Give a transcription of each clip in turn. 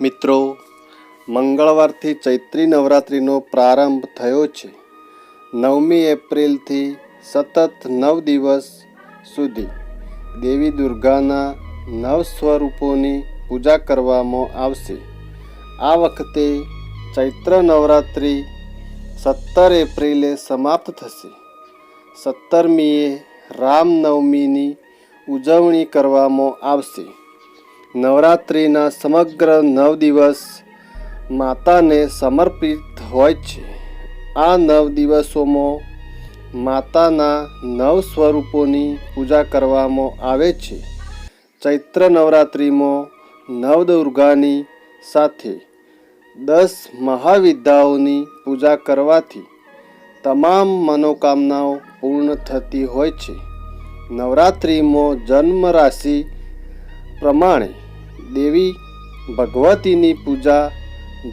મિત્રો, મંગળવારથી ચૈત્રી નવરાત્રિનો પ્રારંભ થયો છે. નવમી એપ્રિલથી સતત નવ દિવસ સુધી દેવી દુર્ગાના નવ સ્વરૂપોની પૂજા કરવામાં આવશે. આ વખતે ચૈત્ર નવરાત્રિ સત્તર એપ્રિલે સમાપ્ત થશે. સત્તરમીએ રામનવમીની ઉજવણી કરવામાં આવશે. નવરાત્રિના સમગ્ર નવ દિવસ માતાને સમર્પિત હોય છે. આ નવ દિવસોમાં માતાના નવ સ્વરૂપોની પૂજા કરવામાં આવે છે. ચૈત્ર નવરાત્રિમાં નવદુર્ગાની સાથે દસ મહાવિદ્યાઓની પૂજા કરવાથી તમામ મનોકામનાઓ પૂર્ણ થતી હોય છે. નવરાત્રિમાં જન્મ રાશિ પ્રમાણે દેવી ભગવતીની પૂજા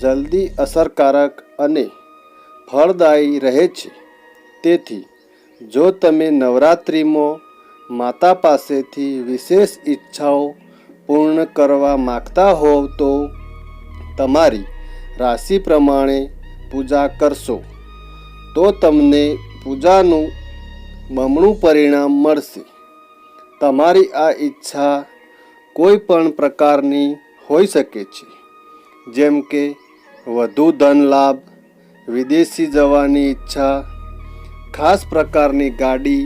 જલ્દી અસરકારક અને ફળદાયી રહે છે. તેથી, જો તમે નવરાત્રિમાં માતા પાસેથી વિશેષ ઈચ્છાઓ પૂર્ણ કરવા માગતા હોવ તો તમારી રાશિ પ્રમાણે પૂજા કરશો. તો તમને પૂજાનું બમણું પરિણામ મળશે. તમારી આ ઈચ્છા કોઈ પણ પ્રકારની હોઈ શકે છે. જેમ કે, વધુ ધન લાભ વિદેશી જવાની ઈચ્છા, ખાસ પ્રકારની ગાડી,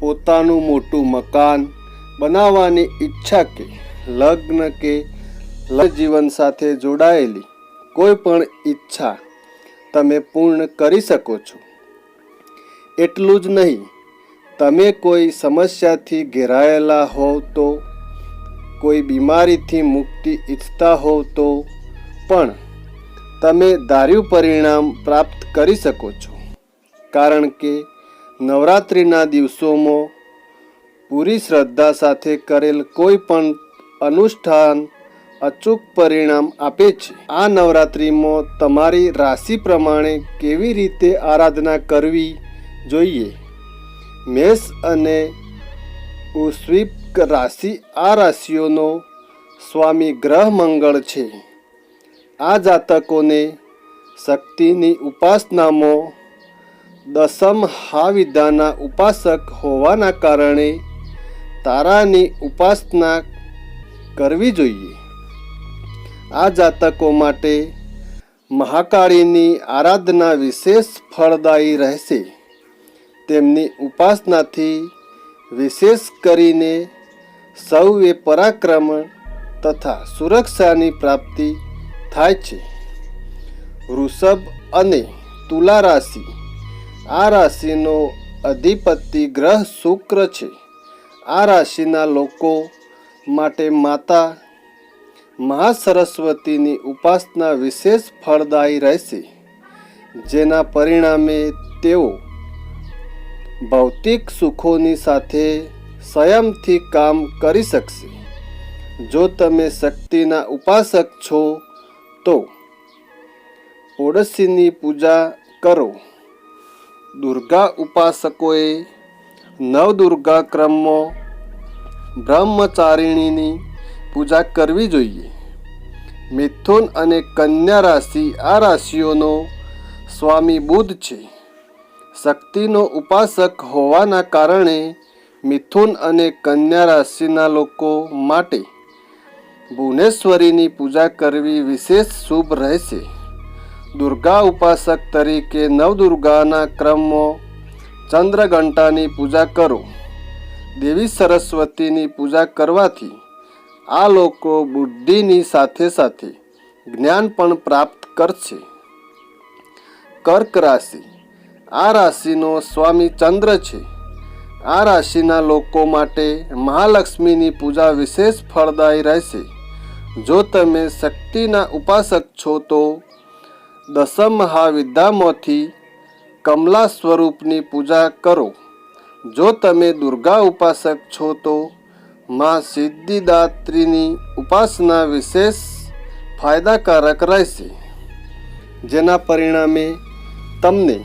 પોતાનું મોટું મકાન, બનાવવાની ઈચ્છા કે લગ્ન કે જીવન સાથે જોડાયેલી કોઈ પણ ઈચ્છા તમે પૂર્ણ કરી શકો છો. એટલું જ નહીં, તમે કોઈ સમસ્યાથી ઘેરાયેલા હોવ તો કોઈ બીમારીથી મુક્તિ ઈચ્છતા હોવ તો પણ તમે ધાર્યું પરિણામ પ્રાપ્ત કરી શકો છો. કારણ કે નવરાત્રિના દિવસોમાં પૂરી શ્રદ્ધા સાથે કરેલ કોઈ પણ અનુષ્ઠાન અચૂક પરિણામ આપે છે. આ નવરાત્રિમાં તમારી રાશિ પ્રમાણે કેવી રીતે આરાધના કરવી જોઈએ? મેષ અને ઉસ્વીપ રાશિ આ રાશિઓનો સ્વામી ગ્રહ મંગળ છે. આ જાતકોને શક્તિની ઉપાસનામાં દસમ હાવિદ્યાના ઉપાસક હોવાના કારણે તારાની ઉપાસના કરવી જોઈએ. આ જાતકો માટે મહાકાળીની આરાધના વિશેષ ફળદાયી રહેશે. તેમની ઉપાસનાથી વિશેષ કરીને સૌએ પરાક્રમ તથા સુરક્ષાની પ્રાપ્તિ થાય છે. વૃષભ અને તુલા રાશિ. આ રાશિનો અધિપતિ ગ્રહ શુક્ર છે. આ રાશિના લોકો માટે માતા મહાસરસ્વતીની ઉપાસના વિશેષ ફળદાયી રહેશે. જેના પરિણામે તેઓ ભૌતિક સુખોની સાથે સંયમથી કામ કરી શકશે. જો તમે શક્તિના ઉપાસક છો, તો ઓડસીની પૂજા કરો. દુર્ગા ઉપાસકોએ નવદુર્ગા ક્રમમાં બ્રહ્મચારિણીની પૂજા કરવી જોઈએ. મિથુન અને કન્યા રાશિ આ રાશિઓનો સ્વામી બુધ છે. શક્તિનો ઉપાસક હોવાના કારણે મિથુન અને કન્યા રાશિના લોકો માટે ભુવનેશ્વરીની પૂજા કરવી વિશેષ શુભ રહેશે. દુર્ગા ઉપાસક તરીકે નવદુર્ગાના ક્રમમાં ચંદ્રઘંટાની પૂજા કરો. દેવી સરસ્વતીની પૂજા કરવાથી આ લોકો બુદ્ધિની સાથે સાથે જ્ઞાન પણ પ્રાપ્ત કરશે. કર્ક રાશિ. આ રાશિનો સ્વામી ચંદ્ર છે. આ રાશિના લોકો માટે મહાલક્ષ્મીની પૂજા વિશેષ ફળદાયી રહેશે. જો તમે શક્તિના ઉપાસક છો તો દસમ મહાવિદ્યામાંથી કમલા સ્વરૂપની પૂજા કરો. જો તમે દુર્ગા ઉપાસક છો તો માં સિદ્ધિદાત્રીની ઉપાસના વિશેષ ફાયદાકારક રહેશે. જેના પરિણામે તમને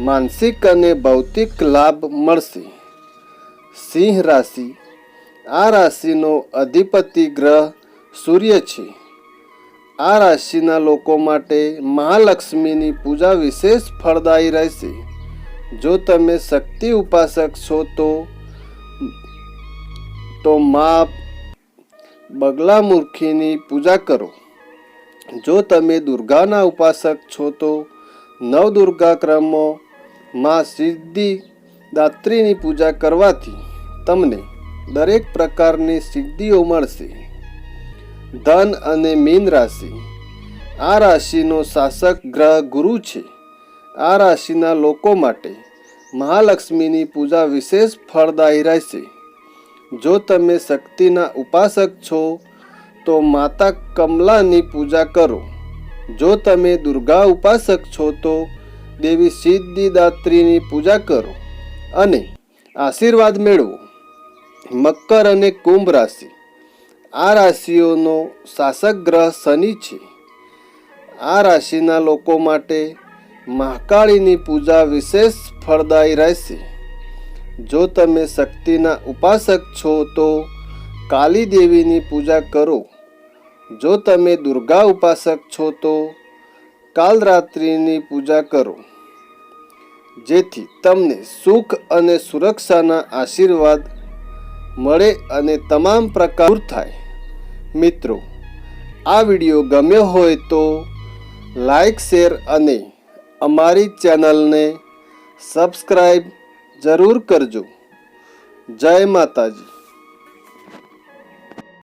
માનસિક અને ભૌતિક લાભ મળશે. સિંહ રાશિ. આ રાશિનો અધિપતિ ગ્રહ સૂર્ય છે. આ રાશિના લોકો માટે મહાલક્ષ્મીની પૂજા વિશેષ ફળદાયી રહેશે. જો તમે શક્તિ ઉપાસક છો તો તો મા બગલામુખીની પૂજા કરો. જો તમે દુર્ગાના ઉપાસક છો તો, નવદુર્ગા ક્રમો માં સિદ્ધિ દાત્રીની પૂજા કરવાથી તમને દરેક પ્રકારની સિદ્ધિઓ મળશે. ધન અને મીન રાશિ. આ રાશિનો શાસક ગ્રહ ગુરુ છે. આ રાશિના લોકો માટે મહાલક્ષ્મીની પૂજા વિશેષ ફળદાયી રહેશે. જો તમે શક્તિના ઉપાસક છો, તો માતા કમલાની પૂજા કરો. જો તમે દુર્ગા ઉપાસક છો, તો દેવી સિદ્ધિદાત્રીની પૂજા કરો. અને આશીર્વાદ મેળવો. મકર અને કુંભ રાશિ. આ રાશિઓનો શાસક ગ્રહ શનિ છે. આ રાશિના લોકો માટે મહાકાળીની પૂજા વિશેષ ફળદાયી રહેશે. જો તમે શક્તિના ઉપાસક છો તો કાલી દેવીની પૂજા કરો. જો તમે દુર્ગા ઉપાસક છો તો કાલરાત્રિની પૂજા કરો. જેથી તમને સુખ અને સુરક્ષાના આશીર્વાદ મળે અને તમામ પ્રકાર દૂર થાય. મિત્રો, આ વીડિયો ગમ્યો હોય તો લાઈક, શેર અને અમારી ચેનલને સબસ્ક્રાઈબ જરૂર કરજો. જય માતાજી.